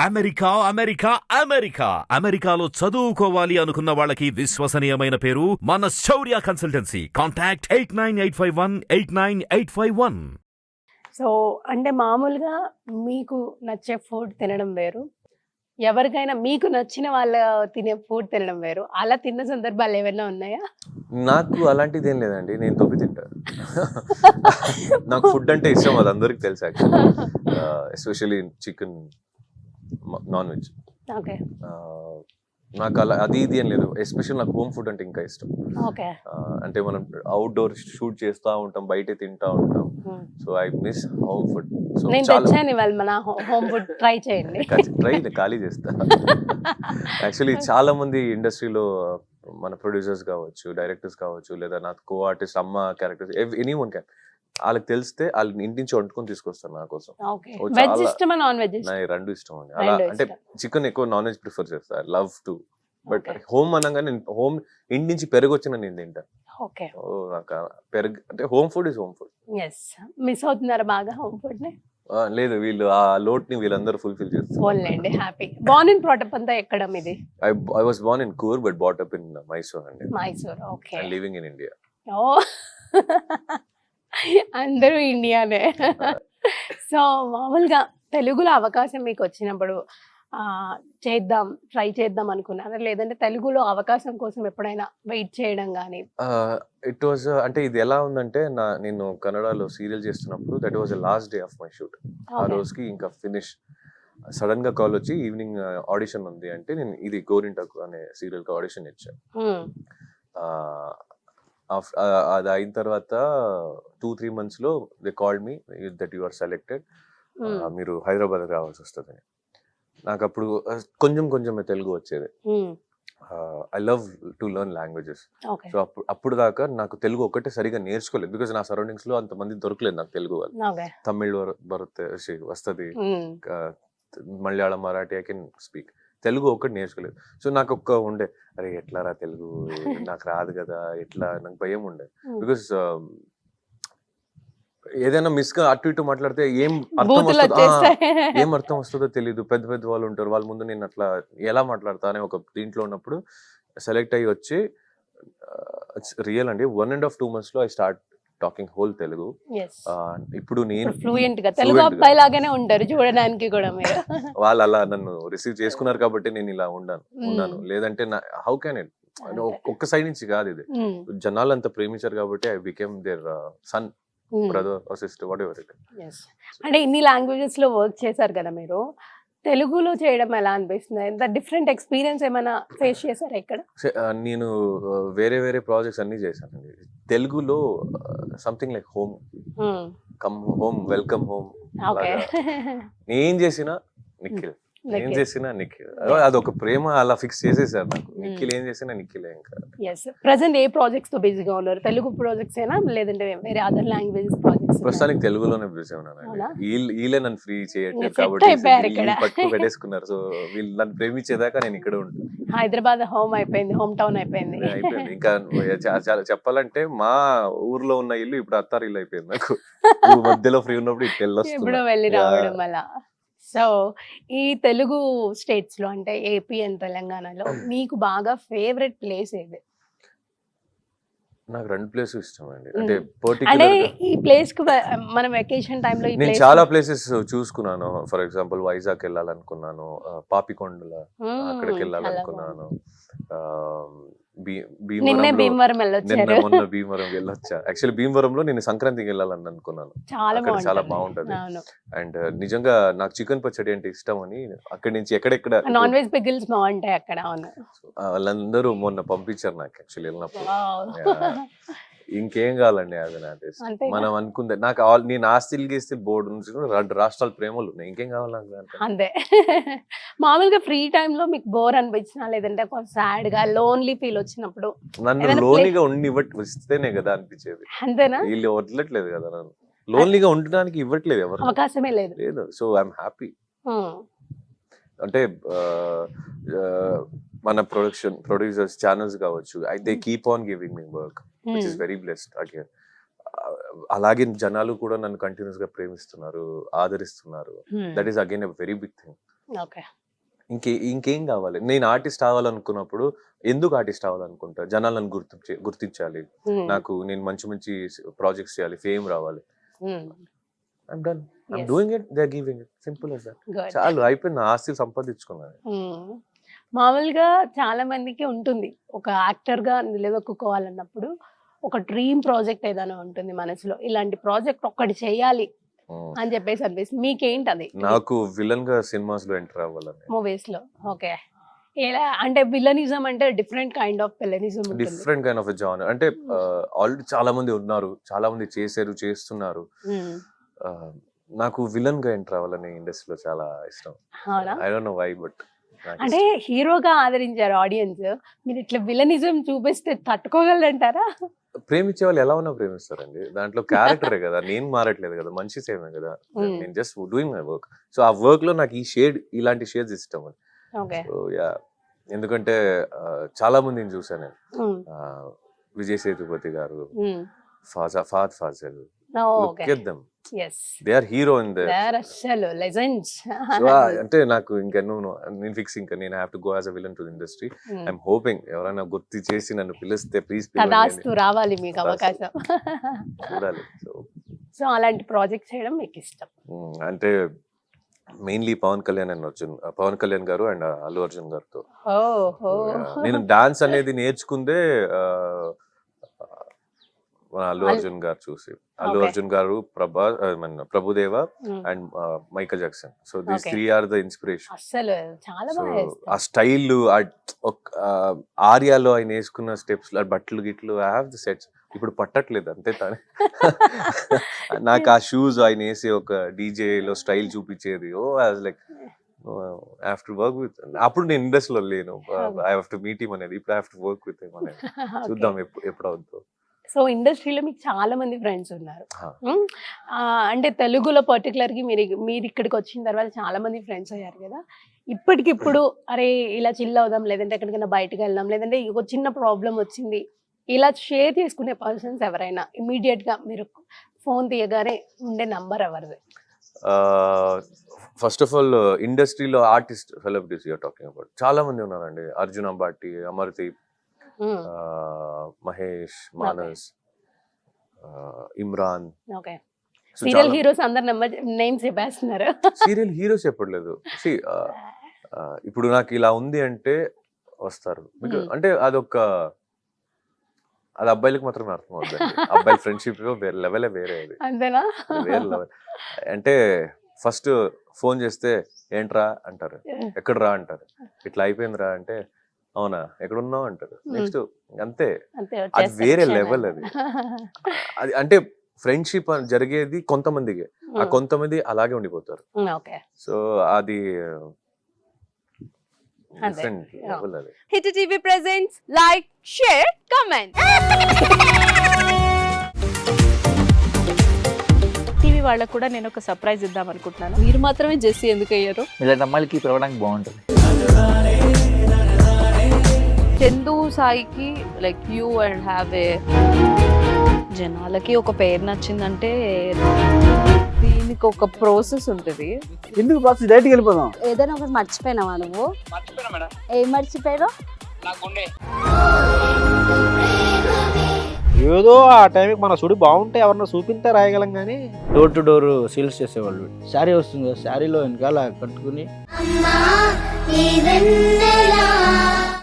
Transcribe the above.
America America America. అమెరికాలో చదువుకోవాలి అనుకున్న వాళ్ళకి విశ్వసనీయమైన పేరు మన Shourya consultancy. Contact eight nine eight five one eight nine eight five one. So అంటే మామూలుగా మీకు నచ్చే ఫుడ్ తినడం వేరు. ఎవరికైనా మీకు నచ్చిన వాళ్ళ తినే ఫుడ్ తినడం వేరు. అలా తిన్న సందర్భాలు ఏమైనా ఉన్నాయా? నాకు అలాంటిది ఏం లేదండి. నేను తొప్పి తింటా. నాకు ఫుడ్ అంటే ఇష్టం అది అందరికి తెలుసు ఎస్పెషల్లీ చికెన్ నాన్ వెజ్ నాకు అలా అది ఇది ఏం లేదు. ఎస్పెషల్ నాకు హోమ్ ఫుడ్ అంటే ఇంకా ఇష్టం. అంటే మనం అవుట్డోర్ షూట్ చేస్తూ ఉంటాం బయటే తింటా ఉంటాం. So I miss home food so home food try చేయండి. ట్రై ఖాళీ చేస్తా. యాక్చువల్లీ చాలా మంది ఇండస్ట్రీలో మన ప్రొడ్యూసర్స్ కావచ్చు డైరెక్టర్స్ కావచ్చు లేదా నా కో ఆర్టిస్ట్ అమ్మ క్యారెక్టర్స్ ఎనీ వన్ క్యాన్ వాళ్ళకి తెలిస్తే వాళ్ళ ఇంటి నుంచి వండుకొని తీసుకొస్తాను నా కోసం. వెజ్ ఇష్టమా నాన్ వెజ్ నా ఈ రెండు ఇష్టం అండి. అలా అంటే. చికెన్ ఎక్కువ నాన్ వెజ్ ప్రిఫర్ చేస్తా లవ్ టు. బట్. హోమ్ అనగానే హోమ్ ఇంటి నుంచి పెరుగు వచ్చిన నేను తింటా. ఓకే. నాకు పెరుగు అంటే home food is home food. Yes miss అవుతున్నారా బాగా హోమ్ ఫుడ్ని లేదు వీళ్ళు ఆ లోట్ని వీళ్ళందరూ ఫుల్ఫిల్ చేస్తారు. హ్యాపీ. బాన్ ఇన్ అంతా ఎక్కడ మీది? I I was born in Coorg but brought up in Mysore అండి. Mysore okay living in India ఓ అందరూ ఇండియానే. సో మామూలుగా తెలుగులో అవకాశం మీకు వచ్చినప్పుడు చేద్దాం ట్రై చేద్దాం అనుకున్నారా? లేదంటే తెలుగులో అవకాశం కోసం ఎప్పుడైనా వెయిట్ చేయడం కానీ ఇట్ వాజ్ అంటే ఇది ఎలా ఉందంటే నా నేను కన్నడలో సీరియల్ చేస్తున్నప్పుడు that was last day of my shoot. ఆ రోజుకి ఇంకా ఫినిష్ సడన్గా కాల్ వచ్చి ఈవినింగ్ ఆడిషన్ ఉంది అంటే నేను ఇది గోరింటకు అనే సీరియల్కి ఆడిషన్ ఇచ్చాను. అది అయిన తర్వాత టూ త్రీ మంత్స్లో they called me that you are selected. మీరు హైదరాబాద్ రావాల్సి వస్తుంది. నాకు అప్పుడు కొంచెం కొంచెమే తెలుగు వచ్చేది. I love to learn languages so అప్పుడు అప్పుడు దాకా నాకు తెలుగు ఒక్కటే సరిగా నేర్చుకోలేదు. బికాస్ నా సరౌండింగ్స్లో అంతమంది దొరకలేదు నాకు తెలుగు వాళ్ళు. తమిళ్ వస్తుంది. Malayalam Marathi I can speak. Telugu ఒక్కటి నేర్చుకోలేదు. సో నాకు ఒక్క ఉండే అరే ఎట్లా రా తెలుగు? నాకు రాదు కదా ఎట్లా? నాకు భయం ఉండే. బికాస్ ఏదైనా మిస్గా అటు ఇటు మాట్లాడితే ఏం అర్థం వస్తుందో ఏం అర్థం వస్తుందో తెలియదు పెద్ద పెద్ద వాళ్ళు ఉంటారు. వాళ్ళ ముందు నేను అట్లా ఎలా మాట్లాడతా అనే ఒక దీంట్లో ఉన్నప్పుడు సెలెక్ట్ అయ్యి వచ్చి రియల్ అండి. వన్ అండ్ హాఫ్ టూ మంత్స్లో I start talking whole Telugu. ఇప్పుడు నేను ఫ్లూయెంట్గా తెలుగు. అబ్బాయి లాగానే ఉంటారు చూడడానికి కూడా మీరు. వాళ్ళు అలా నన్ను రిసీవ్ చేసుకున్నారు కాబట్టి నేను ఇలా ఉన్నాను ఉన్నాను. లేదంటే హౌ క్యాన్ ఇట్. ఒక్క సైడ్ నుంచి కాదు ఇది. జనాలు అంత ప్రేమించారు కాబట్టి I became their son. Brother sister whatever it Yes. అంటే ఇన్ని లాంగ్వేజెస్లో వర్క్ చేశారు కదా మీరు. తెలుగులో చేయడం ఎలా అనిపిస్తుంది? ఎంత డిఫరెంట్ ఎక్స్పీరియన్స్ ఏమైనా ఫేస్ చేశారా ఇక్కడ? నేను వేరే వేరే ప్రాజెక్ట్స్ అన్ని చేశానండి. తెలుగులో something like home come home welcome home నేను చేసిన నిఖిల్. ఏం చేసినా నిఖిల్. అదొక ప్రేమ అలా ఫిక్స్ చేసేసారు నాకు. నిఖిల్ ఏం చేసినా నిఖిలే ఇంకా. ఎస్ ప్రజెంట్ ఏ ప్రాజెక్ట్స్తో బిజీగా ఉన్నారు? తెలుగు ప్రాజెక్ట్స్ ఏనా? లేదంటే వేరే అదర్ లాంగ్వేజెస్ ప్రాజెక్ట్స్ ప్రస్తుతానికి తెలుగులోనే బిజీ ఉన్నానండి అవునా? వీళ్ళు నన్ను ఫ్రీ చేయట్లేదు కాబట్టి. పట్టుకు పెట్టేసుకున్నారు. సో వీళ్ళు నన్ను ప్రేమించేదాకా నేను ఇక్కడ ఉంటాను. హైదరాబాద్ హోమ్ అయిపోయింది హోమ్ టౌన్ అయిపోయింది. అయిపోయింది. ఇంకా చెప్పాలంటే మా ఊర్లో ఉన్న ఇల్లు ఇప్పుడు అత్తారు ఇల్లు అయిపోయింది నాకు. మధ్యలో ఫ్రీ ఉన్నప్పుడు ఇటు ఎప్పుడో వెళ్ళొస్తున్నా వెళ్ళి. రావడం అలా. సో ఈ తెలుగు స్టేట్స్లో అంటే ఏపీ అండ్ తెలంగాణలో మీకు బాగా ఫేవరెట్ ప్లేస్ ఏది? నాకు రెండు ప్లేస్ ఇష్టం అండి అంటే అంటే ఈ ప్లేస్కు మనం వెకేషన్ టైంలో నేను చాలా ప్లేసెస్ చూసుకున్నాను. ఫర్ ఎగ్జాంపుల్ వైజాగ్ వెళ్ళాలనుకున్నాను. పాపికొండల అక్కడికి వెళ్ళాలనుకున్నాను. నిన్నే భీమవరం నిన్న వెళ్ళొచ్చారు మొన్న భీమవరం వెళ్ళొచ్చా యాక్చువల్లీ భీమవరంలో నేను సంక్రాంతికి వెళ్ళాలని అనుకున్నాను చాలా అక్కడ చాలా బాగుంటుంది. అండ్ నిజంగా నాకు చికెన్ పచ్చడి అంటే ఇష్టం అని అక్కడి నుంచి ఎక్కడెక్కడ నాన్ వెజ్ పిగిల్స్ బాగుంటాయి అక్కడ అవును. వాళ్ళందరూ మొన్న పంపించారు నాకు యాక్చువల్లీ వెళ్ళినప్పుడు. ఇంకేం కావాలండి అది నా. అంతేగా? మనం అనుకుంది నాకు ఆల్ నేను ఆస్తిలు గీస్తే బోర్డు నుంచి రెండు రాష్ట్రాల ప్రేమలు ఉన్నాయి. ఇంకేం కావాలి నాకు దాంట్లో? అంతే. మామూలుగా ఫ్రీ లో మీకు బోర్ అనిపించినా లేదంటే కొంచెం సాడ్గా లోన్లీ ఫీల్ వచ్చినప్పుడు నన్ను లోన్లీగా ఉండి ఇవ్వట్ ఇస్తేనే కదా అనిపించేది. అంతేనా? వీళ్ళు వదలట్లేదు కదా నన్ను. లోన్లీగా ఉండడానికి ఇవ్వట్లేదు ఎవరు. అవకాశమే లేదు. లేదు. So I'm happy. అంటే మన ప్రొడక్షన్ ప్రొడ్యూసర్స్ ఛానల్స్ కావచ్చు. They keep on giving me work which is Hmm. Very blessed again అలాగే జనాలు కూడా నన్ను కంటిన్యూస్గా ప్రేమిస్తున్నారు ఆదరిస్తున్నారు. Hmm. That is again a very big thing ఇంకే ఇంకేం కావాలి? నేను ఆర్టిస్ట్ అవ్వాలనుకున్నప్పుడు ఎందుకు ఆర్టిస్ట్ అవ్వాలనుకుంటా? జనాలను గుర్తు గుర్తించాలి. నాకు నేను మంచి మంచి ప్రాజెక్ట్స్ చేయాలి ఫేమ్ రావాలి. I'm done I'm Yes. Doing it they giving it simple చాలు అయిపోయింది. ఆస్తి సంపాదించుకున్నాను. మ్మ్. మామూలుగా చాలా మందికి ఉంటుంది. ఒక యాక్టర్గా నిలదొక్కుకోవాలన్నప్పుడు ఒక డ్రీమ్ ప్రాజెక్ట్ ఏదైనా ఉంటుంది మనసులో. ఇలాంటి ప్రాజెక్ట్ ఒక్కటి చేయాలి. అని చెప్పేసి అనిపిస్తుంది. మీకేంటి అది నాకు విలన్గా సినిమాస్లో ఎంటర్ అవ్వాలని. మూవీస్లో ఓకే. ఎలా? అంటే విలనిజం అంటే different kind of villainism different kind of genre అంటే Hmm. ఆల్రెడీ చాలా మంది ఉన్నారు. చాలా మంది చేశారు చేస్తున్నారు. Uh, నాకు విలన్గా ఎంటర్ అవ్వాలని ఇండస్ట్రీలో చాలా ఇష్టం. I don't know why but అంటే హీరోగా ఆదరించారు ఆడియన్స్. మీరు ఇట్లా విలనిజం చూపిస్తే తట్టుకోగలరంటారా? ప్రేమించే వాళ్ళు ఎలా ఉన్నా ప్రేమిస్తారండి. దాంట్లో క్యారెక్టరే కదా. నేను మారట్లేదు కదా. మంచి సేమే కదా. నేను just doing my work so ఆ వర్క్లో నాకు ఈ షేడ్ ఇలాంటి షేడ్స్ ఇష్టం యా ఎందుకంటే చాలా మందిని చూసాను నేను. విజయ్ సేతుపతి గారు ఫాజా Fahadh Faasil look at them as they are hero in they అసలు లెజెండ్స్ అంటే నాకు ఇంకా నువ్వు నేను ఫిక్స్ ఇంకా నేను have to go as a villain to industry I'm hoping ఎవరైనా గుర్తు చేసి నన్ను పిలిస్తే ప్లీజ్ తదాస్తు రావాలి మీకు. అవకాశం. చూడాలి సో అలాంటి ప్రాజెక్ట్ చేయడం మీకు ఇష్టం. మ్మ్. అంటే మెయిన్లీ పవన్ కళ్యాణ్ అండ్ అర్జున్ పవన్ కళ్యాణ్ గారు అండ్ అల్లు అర్జున్ గారితో. నేను డాన్స్ అనేది నేర్చుకుందే మన అల్లు అల్- అర్జున్ గారు చూసి. అల్లు. అర్జున్ గారు ప్రభా Prabhudeva and Michael Jackson. So these. Three are the inspiration చాలా సో ఆ స్టైల్ ఆర్యాలో ఆయన వేసుకున్న స్టెప్స్ బట్టలు గిట్లు ఐ హావ్ ది సెట్స్ ఇప్పుడు పట్టట్లేదు అంతే తానే. నాకు ఆ షూస్ ఆయన వేసి ఒక DJ లో స్టైల్ చూపించేది. Oh like after work with అప్పుడు నేను ఇండస్ట్రీలో లేను. I have to meet him అనేది ఇప్పుడు I have to work with him అనేది. చూద్దాం ఎప్పుడు ఎప్పుడు అవుతుందో సో ఇండస్ట్రీలో మీకు చాలా మంది ఫ్రెండ్స్ ఉన్నారు. అంటే తెలుగులో పర్టికులర్గా మీరు మీరు ఇక్కడికి వచ్చిన తర్వాత చాలా మంది ఫ్రెండ్స్ అయ్యారు కదా. ఇప్పటికిప్పుడు అరే ఇలా చిల్ అవుదాం లేదంటే ఎక్కడికైనా బయటకు వెళ్దాం లేదంటే ఒక చిన్న ప్రాబ్లం వచ్చింది. ఇలా షేర్ చేసుకునే పర్సన్స్ ఎవరైనా ఇమీడియట్గా మీరు ఫోన్ తీయగానే ఉండే నంబర్ ఎవరిది? ఫస్ట్ ఆఫ్ ఆల్ ఇండస్ట్రీలో artist celebrities you're talking about చాలా మంది ఉన్నారండి. Arjun Ambati Amardeep Mahesh Maanas Imran okay serial heroes అందరు నెంబర్ నేమ్స్ చెప్పేస్తున్నారు. సీరియల్ హీరోస్ చెప్పట్లేదు. ఆ, ఆ, ఇప్పుడు నాకు ఇలా ఉంది అంటే వస్తారు. Hmm. అంటే అదొక అది అబ్బాయిలకు మాత్రమే అర్థం అవుతుంది అబ్బాయిల ఫ్రెండ్షిప్ వేరే లెవెలే వేరే అది. అంతేనా? వేరే లెవెల్ అంటే ఫస్ట్ ఫోన్ చేస్తే ఏంట్రా? అంటారు. ఎక్కడ రా అంటారు. ఇట్లా అయిపోయిందిరా? అంటే అవునా? ఎక్కడున్నావు అంటారు. నెక్స్ట్ అంతే. అంతే అది వేరే. లెవెల్ అది. అది అంటే ఫ్రెండ్షిప్ జరిగేది కొంతమందికి. ఆ. కొంతమంది అలాగే ఉండిపోతారు. సో అది hit TV presents like share comment. TV వాళ్ళకు కూడా నేను ఒక సర్ప్రైజ్ ఇద్దాం అనుకుంటున్నాను. మీరు మాత్రమే జెస్సీ ఎందుకు అయ్యారు ఇలాంటి అమ్మాయిలకి పిలవడానికి బాగుంటుంది. చందు సాయికి like you and have a జనాలకి ఒక పేరు నచ్చిందంటే దీనికి ఒక ప్రాసెస్ ఉంటుంది. ఎందుకు ప్రాసెస్ డైరెక్ట్కి వెళ్ళిపోదాం. ఏదైనా ఒకటి మర్చిపోయినావా నువ్వు? ఏం మర్చిపోయావు ఏదో ఆ టైంకి మన సుడి బాగుంటే ఎవరన్నా చూపిస్తే రాయగలం కానీ డోర్ టు డోర్ సేల్స్ చేసేవాళ్ళు. శారీ వస్తుంది కదా శారీలో వెనకాల కట్టుకుని.